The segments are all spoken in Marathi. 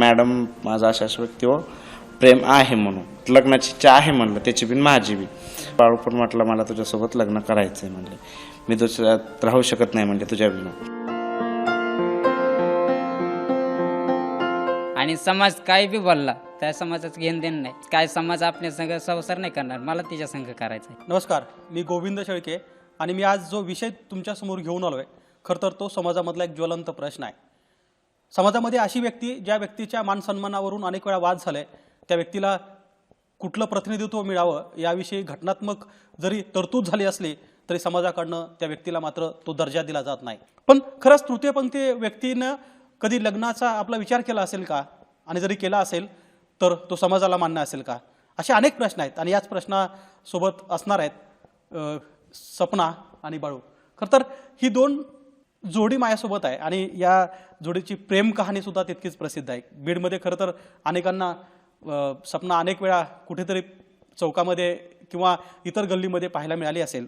मॅडम माझा अशाच व्यक्तीवर प्रेम आहे म्हणून. लग्नाची इच्छा आहे म्हणलं त्याची बी माझी बी. बाळू पण म्हटलं मला तुझ्यासोबत लग्न करायचं आहे म्हणले. मी तुझ्यात राहू शकत नाही म्हणजे तुझ्या बिना. आणि समाज काय बी बोलला त्या समाजाचं घेणं देणं नाही. काय समाज आपल्या संघ संसार नाही करणार मला तिच्या संघ करायचा आहे नमस्कार मी गोविंद शेळके आणि मी आज जो विषय तुमच्यासमोर घेऊन आलो आहे खरं तर तो समाजामधला एक ज्वलंत प्रश्न आहे. समाजामध्ये अशी व्यक्ती ज्या व्यक्तीच्या मानसन्मानावरून अनेक वेळा वाद झाले त्या व्यक्तीला कुठलं प्रतिनिधित्व मिळावं याविषयी घटनात्मक जरी तरतूद झाली असली तरी समाजाकडनं त्या व्यक्तीला मात्र तो दर्जा दिला जात नाही. पण खरंच तृतीयपंथी व्यक्तीनं कधी लग्नाचा आपला विचार केला असेल का? आणि जरी केला असेल तर तो समाजाला मान्य असेल का? असे अनेक प्रश्न आहेत आणि याच प्रश्नासोबत असणार आहेत सपना आणि बाळू. खरं तर ही दोन जोडी माझ्यासोबत आहे आणि या जोडीची प्रेम कहाणी सुद्धा तितकीच प्रसिद्ध आहे. बीडमध्ये खरं तर अनेकांना सपना अनेक वेळा कुठेतरी चौकामध्ये किंवा इतर गल्लीमध्ये पाहायला मिळाली असेल.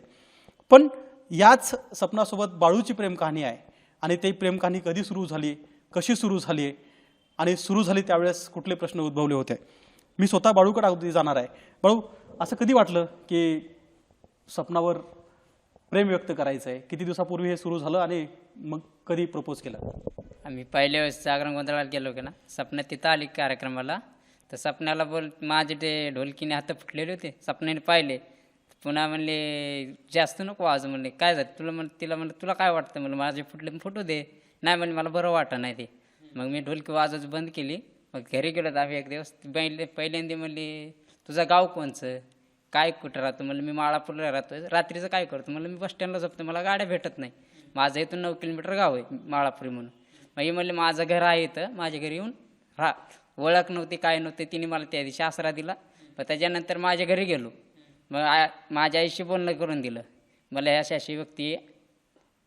पण याच सपनासोबत बाळूची प्रेम कहाणी आहे आणि ती प्रेम कहाणी कधी सुरू झाली कशी सुरू झाली आणि सुरू झाली त्यावेळेस कुठले प्रश्न उद्भवले होते. मी स्वतः बाळूकडे अगदी जाणार आहे. बाळू असं कधी वाटलं की सपनावर प्रेम व्यक्त करायचं आहे किती दिवसापूर्वी हे सुरू झालं आणि मग कधी प्रपोज केलं? आम्ही पहिल्या वेळेस जागरण गोंधळाला गेलो की ना सपना तिथं आली कार्यक्रमाला. तर सपनाला बोल माझे ते ढोलकीने हात फुटलेले होते सपनाने पाहिले. पुन्हा म्हणले जास्त नको वाजू म्हणले काय झालं? तुला म्हण तिला म्हणलं तुला काय वाटतं? म्हणलं माझे फुटले फुटू दे. नाही म्हणले मला बरं वाटत नाही ते. मग मी ढोलकी वाजवायचं बंद केली. मग घरी गेलो तर आम्ही एक दिवस. पहिले पहिल्यांदा म्हणली तुझं गाव कोणचं? काय कुठं राहतो? म्हणलं मी माळापूरला राहतो रात्रीचं काय करतो? म्हणलं मी बस स्टँडला झोपतो. मला गाड्या भेटत नाही. माझं इथून नऊ किलोमीटर गाव आहे माळापुरी म्हणून. मग हे म्हणले माझं घर आहे इथं माझ्या घरी येऊन राहा ओळख नव्हती काय नव्हते तिने मला त्या दिवशी आसरा दिला. मग त्याच्यानंतर माझ्या घरी गेलो. मग आ माझ्या आईशी बोलणं करून दिलं. मला ह्या अशी अशी व्यक्ती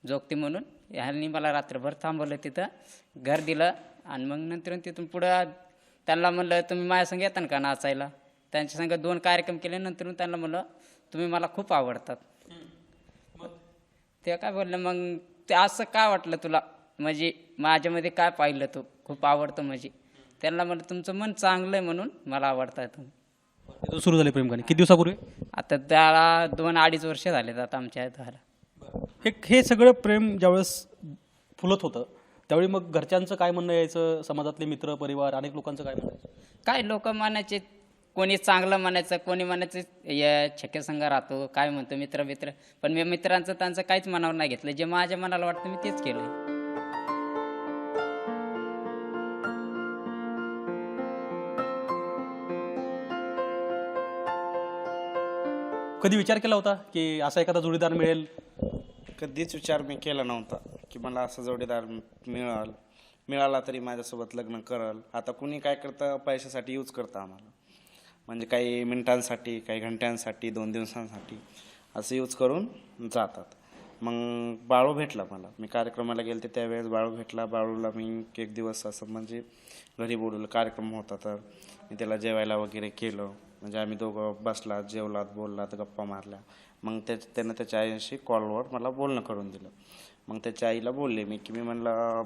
जोगती म्हणून ह्यांनी मला रात्रभर थांबवलं तिथं घर दिलं. आणि मग नंतर तिथून पुढं त्यांना म्हणलं तुम्ही माझ्या संग येता का नाचायला? त्यांच्या संग दोन कार्यक्रम केले. नंतर त्यांना म्हणलं तुम्ही मला खूप आवडतात. ते काय बोललं मग ते असं काय वाटलं तुला? म्हणजे माझ्यामध्ये काय पाहिलं तू? खूप आवडतं म्हणजे. त्यांना म्हणलं तुमचं मन चांगलं आहे म्हणून मला आवडतं तुम्ही. सुरू झाली प्रेम कहाणी किती दिवसापूर्वी? आता त्याला दोन अडीच वर्ष झालेत आता आमच्या झालं हे हे सगळं प्रेम ज्यावेळेस फुलत होतं त्यावेळी मग घरच्यांचं काय म्हणणं यायचं? समाजातले मित्र परिवार अनेक लोकांचं काय म्हणणं यायचं? काय लोक म्हणायचे? कोणी चांगलं म्हणायचं कोणी म्हणायचं या छक्के संघ राहतो काय म्हणतो मित्र मित्र पण मी मित्रांचं त्यांचं काहीच मनावर नाही घेतलं. जे माझ्या मनाला वाटतं मी तेच केलं कधी विचार केला होता की असा एखादा जोडीदार मिळेल? कधीच विचार मी केला नव्हता की मला असं जोडीदार मिळाल मिळाला तरी माझ्यासोबत लग्न करल. आता कुणी काय करतं? पैशासाठी यूज करतं आम्हाला. म्हणजे काही मिनिटांसाठी काही घंट्यांसाठी दोन दिवसांसाठी असं यूज करून जातात. मग बाळू भेटला मला. मी कार्यक्रमाला गेलते त्यावेळेस बाळू भेटला. बाळूला मी एक दिवस असं म्हणजे घरी बोलवलं. कार्यक्रम होता तर मी त्याला जेवायला वगैरे केलं. म्हणजे आम्ही दोघं बसला जेवलात बोललात गप्पा मारल्या. मग त्या त्यानं त्याच्या आईशी कॉलवर मला बोलणं करून दिलं. मग त्याच्या आईला बोलले मी की मी म्हणलं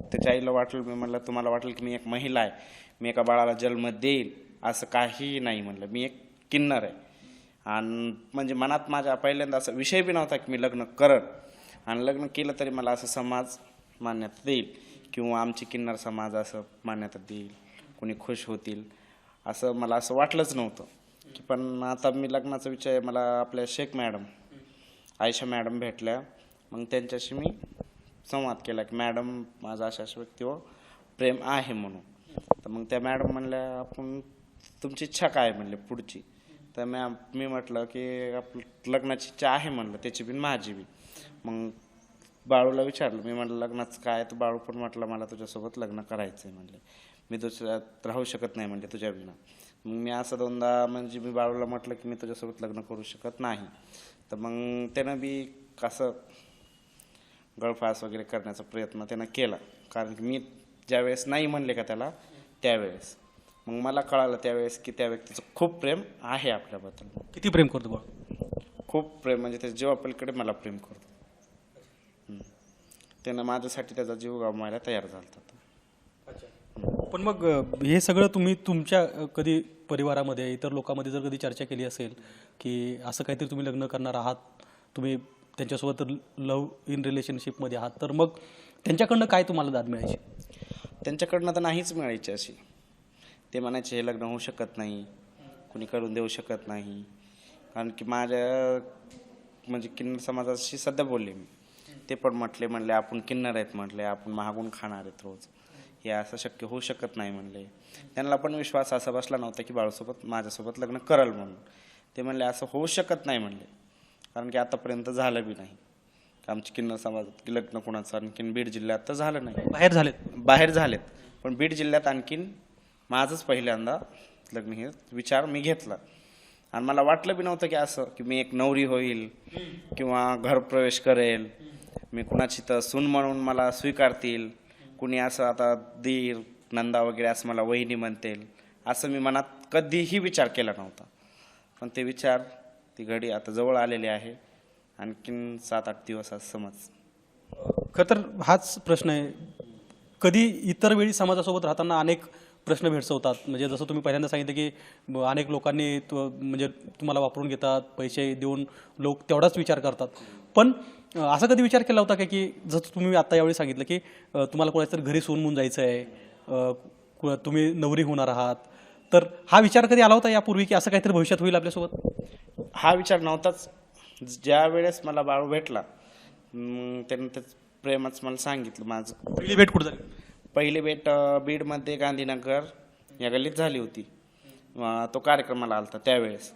त्याच्या आईला वाटलं मी म्हणलं तुम्हाला वाटेल की मी एक महिला आहे. मी एका बाळाला जन्म देईल असं काहीही नाही म्हणलं. मी एक किन्नर आहे. आणि म्हणजे मनात माझ्या पहिल्यांदा असा विषय बी नव्हता की मी लग्न करत आणि लग्न केलं तरी मला असं समाज मान्यता देईल. किंवा आमची किन्नर समाज असं मान्यता देईल. कोणी खुश होतील. असं मला असं वाटलंच नव्हतं. की पण आता मी लग्नाचा विषय मला आपल्या शेख मॅडम आयशा मॅडम भेटल्या. मग त्यांच्याशी मी संवाद केला की मॅडम माझा अशा अशा व्यक्तीवर प्रेम आहे म्हणून. तर मग त्या मॅडम म्हणल्या आपण तुमची इच्छा काय आहे? म्हणले पुढची. तर मॅ मी म्हटलं की आपलं लग्नाची इच्छा आहे म्हणलं त्याची बी माझी बी. मग बाळूला विचारलं. मी म्हटलं लग्नाचं काय? तर बाळू पण म्हटलं मला तुझ्यासोबत लग्न करायचं आहे म्हणले. मी दुसऱ्यात राहू शकत नाही म्हणजे तुझ्या बिना. मग मी असं दोनदा म्हणजे मी बाळूला म्हटलं की मी तुझ्यासोबत लग्न करू शकत नाही. तर मग त्यानं बी कसं गळफास वगैरे करण्याचा प्रयत्न त्यानं केला. कारण की मी ज्यावेळेस नाही म्हणले का त्याला त्यावेळेस. मग मला कळालं त्यावेळेस की त्या व्यक्तीचं खूप प्रेम आहे आपल्याबद्दल. किती प्रेम करतो बाळ? खूप प्रेम म्हणजे त्याच्या जीवापलीकडे मला प्रेम करतो. त्यानं माझ्यासाठी त्याचा जीव गमावायला तयार झाला होता पण मग हे सगळं तुम्ही तुमच्या कधी परिवारामध्ये इतर लोकांमध्ये जर कधी चर्चा केली असेल की असं काहीतरी तुम्ही लग्न करणार आहात तुम्ही त्यांच्यासोबत लव्ह इन रिलेशनशिपमध्ये आहात तर मग त्यांच्याकडनं काय तुम्हाला दाद मिळायची? त्यांच्याकडनं तर नाहीच मिळायची अशी. ते म्हणायचे हे लग्न होऊ शकत नाही. कुणी करून देऊ शकत नाही. कारण की माझ्या म्हणजे किन्नर समाजाशी सध्या बोलले मी. ते पण म्हटले म्हणले आपण किन्नर आहेत म्हटले आपण महागून खाणार आहेत रोज. हे असं शक्य होऊ शकत नाही म्हणले. त्यांना पण विश्वास असा बसला नव्हता की बाळूसोबत माझ्यासोबत लग्न करल म्हणून. ते म्हणले असं होऊ शकत नाही म्हणले. कारण की आतापर्यंत झालं बी नाही. आमची किन्नर समाजात की लग्न कोणाचं आणखीन बीड जिल्ह्यात तर झालं नाही. बाहेर झालेत. बाहेर झालेत. पण बीड जिल्ह्यात आणखीन माझंच पहिल्यांदा लग्न हे विचार मी घेतला. आणि मला वाटलं बी नव्हतं की असं की मी एक नवरी होईल किंवा घरप्रवेश करेल. मी कुणाची तर सून म्हणून मला स्वीकारतील. कुणी असं आता दीर नंदा वगैरे असं मला वहिनी म्हणतील. असं मी मनात कधीही विचार केला नव्हता. पण ते विचार ती घडी आता जवळ आलेली आहे. आणखीन सात आठ दिवस आज समज. खर तर हाच प्रश्न आहे. कधी इतर वेळी समाजासोबत राहताना अनेक प्रश्न भेडसवतात. म्हणजे जसं तुम्ही पहिल्यांदा सांगितलं की अनेक लोकांनी तो म्हणजे तुम्हाला वापरून घेतात पैसे देऊन लोक तेवढाच विचार करतात. पण असा कधी विचार केला होता का की जसं तुम्ही आता यावेळी सांगितलं की तुम्हाला कोणाच्या तरी घरी सोन म्हणून जायचं आहे तुम्ही नवरी होणार आहात. तर हा विचार कधी आला होता यापूर्वी की असं काहीतरी भविष्यात होईल आपल्यासोबत? हा विचार नव्हताच. ज्या वेळेस मला बाळू भेटला अं, त्यानं ते प्रेमच मला सांगितलं माझं. पहिली भेट कुठं झाली? पहिली भेट बीडमध्ये गांधीनगर या गल्लीत झाली होती. तो कार्यक्रमाला आला होता त्यावेळेस.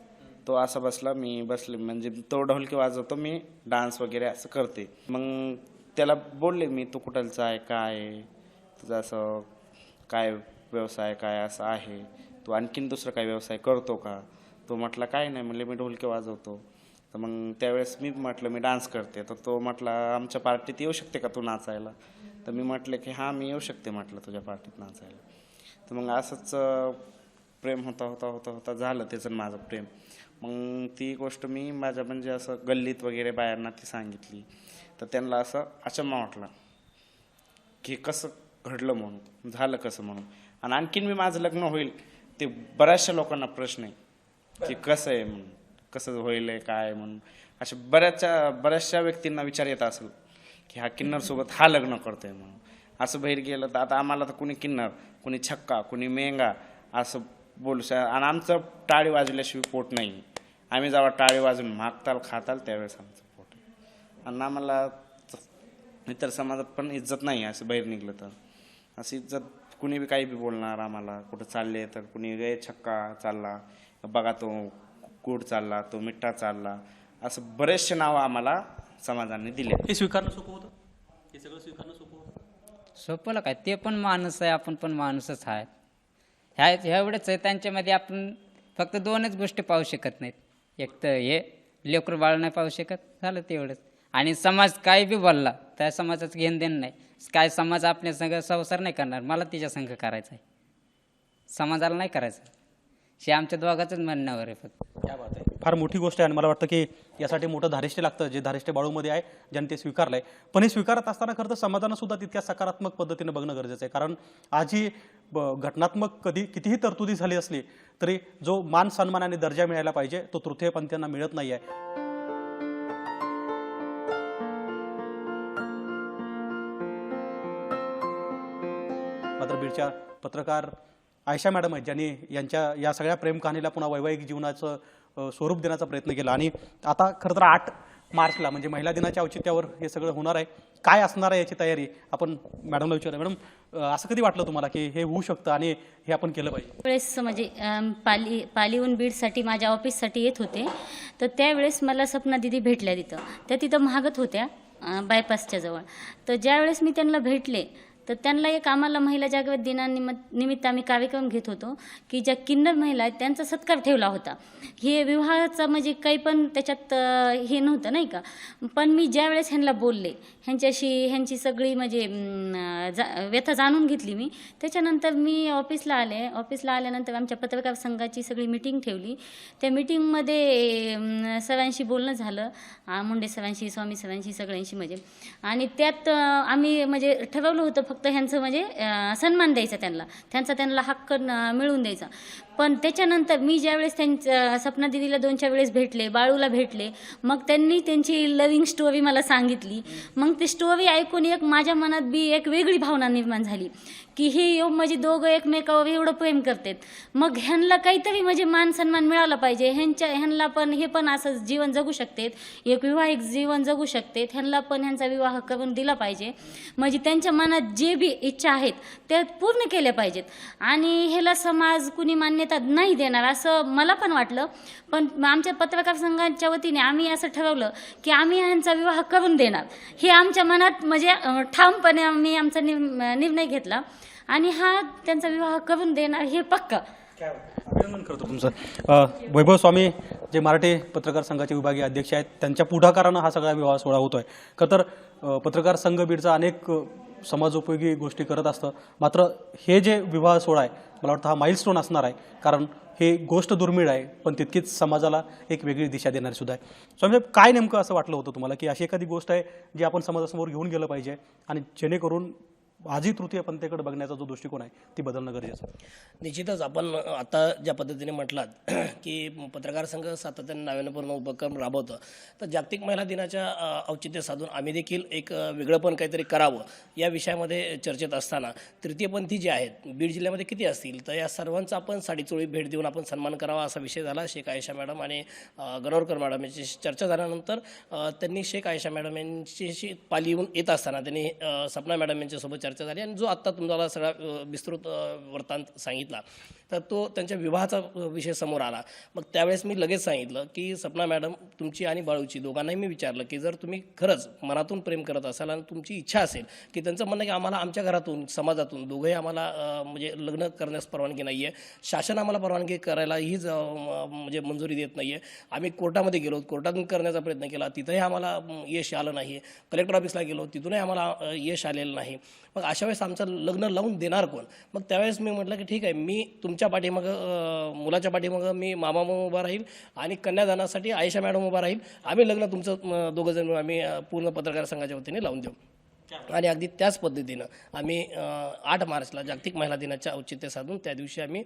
तो असा बसला मी बसले म्हणजे तो ढोलकी वाजवतो मी डान्स वगैरे असं करते. मग त्याला बोलले मी तू कुठलचा आहे काय आहे? तुझं असं काय व्यवसाय काय असं आहे? तू आणखीन दुसरं काय व्यवसाय करतो का? तो म्हटला काय नाही. म्हणले मी ढोलकी वाजवतो. तर मग त्यावेळेस मी म्हटलं मी डान्स करते. तर तो म्हटला आमच्या पार्टीत येऊ शकते का तू नाचायला? तर मी म्हटलं की हां मी येऊ शकते म्हटलं तुझ्या पार्टीत नाचायला. तर मग असंच प्रेम होता होता होता होता झालं त्याचं माझं प्रेम. मग ती गोष्ट मी माझ्या म्हणजे असं गल्लीत वगैरे बायांना ती सांगितली. तर त्यांना असं अचंबा वाटला की कसं घडलं म्हणून झालं कसं म्हणून. आणि आणखीन मी माझं लग्न होईल ते बऱ्याचशा लोकांना प्रश्न आहे की कसं आहे म्हणून. कसं होईल आहे काय म्हणून. अशा बऱ्याचशा बऱ्याचशा व्यक्तींना विचार येत असेल की हा किन्नरसोबत हा लग्न करतोय म्हणून. असं बाहेर गेलं तर आता आम्हाला तर कुणी किन्नर कुणी छक्का कुणी मेंगा असं बोलू श आणि आमचं टाळी वाजवल्याशिवाय पोट नाही. आम्ही जेव्हा टाळी वाजून मागताल खाताल त्यावेळेस आमचं पोट आणि आम्हाला इतर समाजात पण इज्जत नाही असं बाहेर निघलं तर. अशी इज्जत कुणी बी काही बी बोलणार आम्हाला कुठं चालले तर कुणी गे छक्का चालला. बघा तो कूड चालला तो मिठ्ठा चालला असं बरेचसे नावं आम्हाला समाजाने दिले हे स्वीकारणं सोपं होतं? हे सगळं स्वीकारणं सोपं होतं? सोपलं काय ते पण माणूस आहे आपण पण माणूसच आहे ह्या एवढंच आहे त्यांच्यामध्ये आपण फक्त दोनच गोष्टी पाहू शकत नाहीत. एक तर हे लेकरू बाळ नाही पाहू शकत झालं तेवढंच. आणि समाज काय बी बोलला त्या समाजाचं घेण देणं नाही. काय समाज आपल्या संघ संसार नाही करणार मला तिच्या संघ करायचा आहे समाजाला नाही करायचं हे आमच्या दोघांचंच म्हणण्यावर आहे फक्त. क्या बात आहे. फार मोठी गोष्ट आहे आणि मला वाटतं की यासाठी मोठं धारिष्ट्य लागतं जे धारिष्ट्य बाळूमध्ये आहे ज्याने ते स्वीकारलं आहे पण हे स्वीकारत असताना खरं तर समाजानं सुद्धा तितक्या सकारात्मक पद्धतीनं बघणं गरजेचं आहे. कारण आज ही ब- घटनात्मक कधी कितीही तरतुदी झाली असली तरी जो मान सन्मान आणि दर्जा मिळायला पाहिजे तो तृतीयपंथीयांना मिळत नाही आहे मात्र बीडच्या पत्रकार आयशा मॅडम आहेत ज्यांनी यांच्या या सगळ्या प्रेम कहाणीला पुन्हा वैवाहिक जीवनाचं स्वरूप देण्याचा प्रयत्न केला. आणि आता खरं तर आठ मार्चला म्हणजे महिला दिनाच्या औचित्यावर हे सगळं होणार आहे. काय असणार आहे याची तयारी आपण मॅडमला विचारूया. मॅडम असं कधी वाटलं तुम्हाला की हे होऊ शकतं आणि हे आपण केलं पाहिजे? वेळेस म्हणजे पाली पालीहून बीडसाठी माझ्या ऑफिससाठी येत होते. तर त्यावेळेस मला सपना दिदी भेटल्या तिथं. त्या तिथं महागत होत्या बायपासच्या जवळ. तर ज्यावेळेस मी त्यांना भेटले तर त्यांना एक आम्हाला महिला जागृत दिनानिमित्त निमित्त आम्ही कार्यक्रम घेत होतो की ज्या किन्नर महिला आहेत त्यांचा सत्कार ठेवला होता. हे विवाहाचा म्हणजे काही पण त्याच्यात हे नव्हतं नाही का? पण मी ज्यावेळेस ह्यांना बोलले ह्यांच्याशी ह्यांची सगळी म्हणजे जा व्यथा जाणून घेतली मी. त्याच्यानंतर मी ऑफिसला आले. ऑफिसला आल्यानंतर आमच्या पत्रकार संघाची सगळी मिटिंग ठेवली. त्या मिटिंगमध्ये सरांशी बोलणं झालं. मुंडे सर्वांशी स्वामी सरांशी सगळ्यांशी म्हणजे. आणि त्यात आम्ही म्हणजे ठरवलं होतं फक्त ह्यांचं म्हणजे सन्मान द्यायचा त्यांना. त्यांचा त्यांना हक्क मिळवून द्यायचा. पण त्याच्यानंतर मी ज्यावेळेस त्यांच्या सपना दिदीला दोन चार वेळेस भेटले बाळूला भेटले मग त्यांनी त्यांची लविंग स्टोरी मला सांगितली. मग ती स्टोरी ऐकून एक माझ्या मनात बी एक वेगळी भावना निर्माण झाली. की हे एव- म्हणजे दोघं एकमेकावर एवढं प्रेम करतात. मग ह्यांना काहीतरी म्हणजे मान सन्मान मिळाला पाहिजे. ह्यांच्या ह्यांना पण हे पण असं जीवन जगू शकतात. एक विवाहिक जीवन जगू शकतात. ह्यांना पण ह्यांचा विवाह करून दिला पाहिजे. म्हणजे त्यांच्या मनात जे बी इच्छा आहेत त्या पूर्ण केल्या पाहिजेत. आणि ह्याला समाज कुणी मान्यता नाही देणार असं मला पण वाटलं. पण आमच्या पत्रकार संघाच्या वतीने आम्ही असं ठरवलं की आम्ही ह्यांचा विवाह करून देणार. हे आमच्या मनात म्हणजे ठामपणे आम्ही आमचा निर्णय घेतला. आणि हा त्यांचा विवाह करून देणार हे पक्का. अभिनंदन करतो तुमचं. अ, वैभव स्वामी जे मराठी पत्रकार संघाचे विभागीय अध्यक्ष आहेत त्यांच्या पुढाकारानं हा सगळा विवाह सोहळा होतोय. खरं तर अ, पत्रकार संघ बीडचा अनेक अ, समाजोपयोगी गोष्टी करत असतं. मात्र हे जे विवाह सोहळा आहे मला वाटतं हा माइलस्टोन असणार आहे. कारण हे गोष्ट दुर्मिळ आहे पण तितकीच समाजाला एक वेगळी दिशा देणारी सुद्धा आहे. स्वामीसाहेब काय नेमकं असं वाटलं होतं तुम्हाला? की अशी एखादी गोष्ट आहे जी आपण समाजासमोर घेऊन गेलं पाहिजे आणि जेणेकरून आजही तृतीय पंथेकडे बघण्याचा जो दृष्टिकोन आहे ती बदलणं गरजेचं आहे. निश्चितच आपण आता ज्या पद्धतीने म्हटलात की पत्रकार संघ सातत्याने नाविन्यपूर्ण उपक्रम राबवतं तर जागतिक महिला दिनाच्या औचित्य साधून आम्ही देखील एक वेगळं वेगळंपण काहीतरी करावं या विषयामध्ये चर्चेत असताना तृतीयपंथी जे आहेत बीड जिल्ह्यामध्ये किती असतील? तर या सर्वांचा आपण साडीचोळी भेट देऊन आपण सन्मान करावा असा विषय झाला शेख आयशा मॅडम आणि गणोरकर मॅडम यांची चर्चा झाल्यानंतर त्यांनी शेख आयशा मॅडम यांच्याशी पाली येऊन येत असताना त्यांनी सपना मॅडम यांच्यासोबत चर्चा झाली आणि जो आत्ता तुम्हाला सगळा विस्तृत वृत्तांत सांगितला तर तो त्यांच्या विवाहाचा विषय समोर आला. मग त्यावेळेस मी लगेच सांगितलं की सपना मॅडम तुमची आणि बाळूची दोघांनाही मी विचारलं की जर तुम्ही खरंच मनातून प्रेम करत असाल आणि तुमची इच्छा असेल की त्यांचं म्हणणं की आम्हाला आमच्या घरातून समाजातून दोघंही आम्हाला म्हणजे लग्न करण्यास परवानगी नाही आहे शासन आम्हाला परवानगी करायला हीच म्हणजे मंजुरी देत नाही आहे आम्ही कोर्टामध्ये गेलो कोर्टातून करण्याचा प्रयत्न केला तिथंही आम्हाला यश आलं नाही कलेक्टर ऑफिसला गेलो तिथूनही आम्हाला यश आलेलं नाही. मग अशा वेळेस आमचं लग्न लावून देणार कोण? मग त्यावेळेस मी म्हटलं की ठीक आहे मी तुमच्या पाठीमागं मुलाच्या पाठीमागं मी मामा उभा राहील आणि कन्यादानासाठी आयशा मॅडम उभा राहील. आम्ही लग्न तुमचं दोघं जण आम्ही पूर्ण पत्रकार संघाच्या वतीने लावून देऊ. आणि अगदी त्याच पद्धतीनं आम्ही आठ मार्चला जागतिक महिला दिनाच्या औचित्य साधून त्या दिवशी आम्ही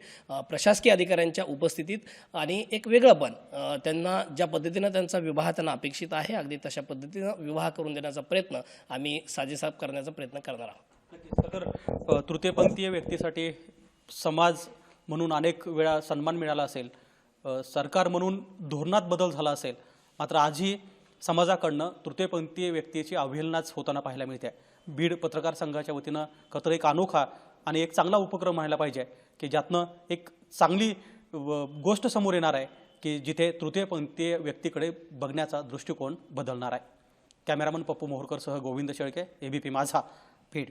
प्रशासकीय अधिकाऱ्यांच्या उपस्थितीत आणि एक वेगळंपण अ, त्यांना ज्या पद्धतीनं त्यांचा विवाह त्यांना अपेक्षित आहे अगदी तशा पद्धतीनं विवाह करून देण्याचा प्रयत्न आम्ही साजेसाप करण्याचा प्रयत्न करणार आहोत. सदर तर तृतीयपंथीय व्यक्तीसाठी समाज म्हणून अनेक वेळा सन्मान मिळाला असेल सरकार म्हणून धोरणात बदल झाला असेल मात्र आजही समाजाकडनं तृतीयपंथीय व्यक्तीची अवहेलनाच होताना पाहायला मिळते. बीड पत्रकार संघाच्या वतीनं खतर एक अनोखा आणि एक चांगला उपक्रम व्हायला पाहिजे की ज्यातनं एक चांगली व- गोष्ट समोर येणार आहे की जिथे तृतीयपंथीय व्यक्तीकडे बघण्याचा दृष्टिकोन बदलणार आहे. Cameraman Pappu मोहरकरसह Govind Shelke ABP Majha feed